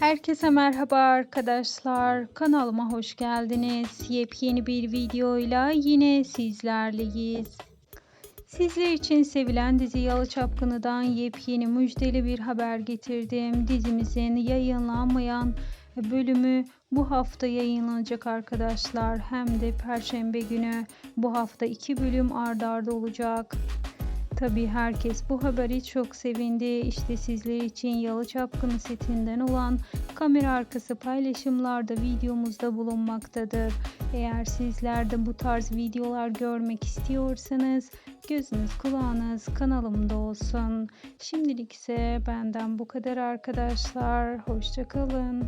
Herkese merhaba arkadaşlar. Kanalıma hoş geldiniz. Yepyeni bir videoyla yine sizlerleyiz. Sizler için sevilen dizi Yalı Çapkını'dan yepyeni müjdeli bir haber getirdim. Dizimizin yayınlanmayan bölümü bu hafta yayınlanacak arkadaşlar. Hem de perşembe günü bu hafta iki bölüm ardarda arda olacak. Tabii herkes bu haberi çok sevindi. İşte sizler için Yalı Çapkını setinden olan kamera arkası paylaşımlarda videomuzda bulunmaktadır. Eğer sizler de bu tarz videolar görmek istiyorsanız gözünüz kulağınız kanalımda olsun. Şimdilik ise benden bu kadar arkadaşlar. Hoşçakalın.